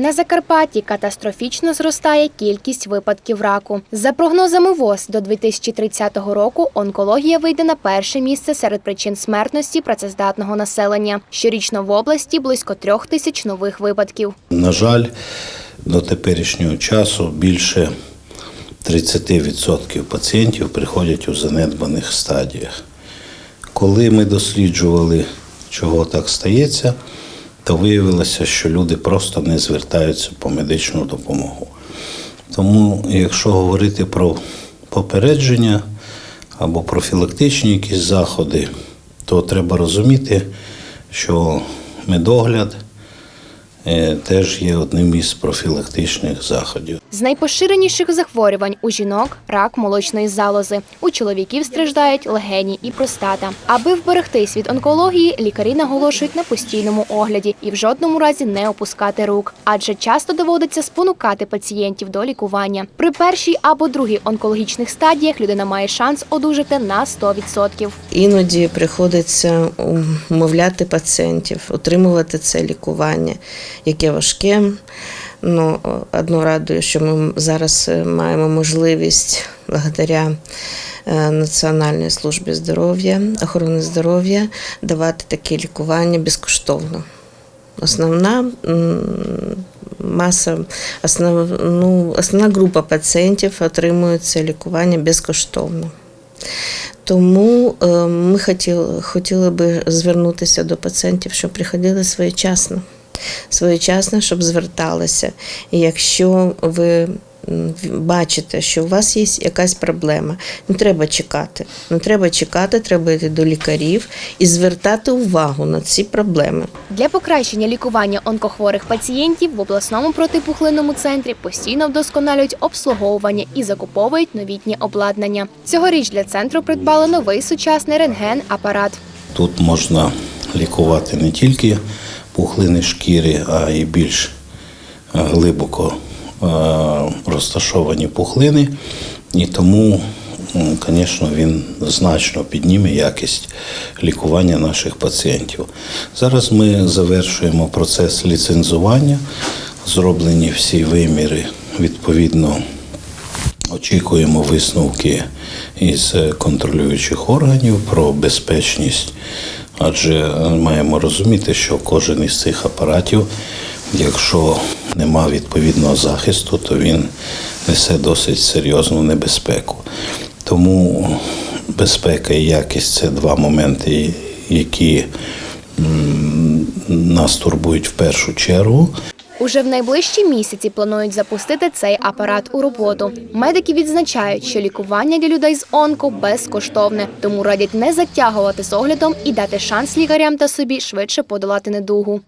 На Закарпатті катастрофічно зростає кількість випадків раку. За прогнозами ВОЗ, до 2030 року онкологія вийде на перше місце серед причин смертності працездатного населення. Щорічно в області близько трьох тисяч нових випадків. На жаль, до теперішнього часу більше 30% пацієнтів приходять у занедбаних стадіях. Коли ми досліджували, чого так стається, то виявилося, що люди просто не звертаються по медичну допомогу. Тому, якщо говорити про попередження або профілактичні якісь заходи, то треба розуміти, що медогляд е, теж є одним із профілактичних заходів. З найпоширеніших захворювань у жінок рак молочної залози. У чоловіків страждають легені і простата. Аби вберегтись від онкології, лікарі наголошують на постійному огляді і в жодному разі не опускати рук, адже часто доводиться спонукати пацієнтів до лікування. При першій або другій онкологічних стадіях людина має шанс одужати на 100%. Іноді приходиться умовляти пацієнтів, отримувати це лікування, яке важке. Ну, одно радує, що ми зараз е, маємо можливість благодаря е, Національній службі здоров'я, охорони здоров'я давати таке лікування безкоштовно. Основна маса, основ, ну, основна група пацієнтів отримує це лікування безкоштовно. Тому е, ми хотіли, хотіли би звернутися до пацієнтів, щоб приходили своєчасно. Своєчасно, щоб зверталися. І якщо ви бачите, що у вас є якась проблема, не треба чекати. Не треба чекати, треба йти до лікарів і звертати увагу на ці проблеми. Для покращення лікування онкохворих пацієнтів в обласному протипухлинному центрі постійно вдосконалюють обслуговування і закуповують новітнє обладнання. Цьогоріч для центру придбали новий сучасний рентген-апарат. Тут можна лікувати не тільки пухлини шкіри, а й більш е, глибоко е, розташовані пухлини. І тому, звісно, він значно підніме якість лікування наших пацієнтів. Зараз ми завершуємо процес ліцензування, зроблені всі виміри відповідно Очікуємо висновки із контролюючих органів про безпечність, адже е, маємо розуміти, що кожен із цих апаратів, якщо нема відповідного захисту, то він несе досить серйозну небезпеку. Тому безпека і якість це два моменти, які нас турбують в першу чергу. Уже в найближчі місяці планують запустити цей апарат у роботу. Медики відзначають, що лікування для людей з онко безкоштовне, тому радять не затягувати з оглядом і дати шанс лікарям та собі швидше подолати недугу.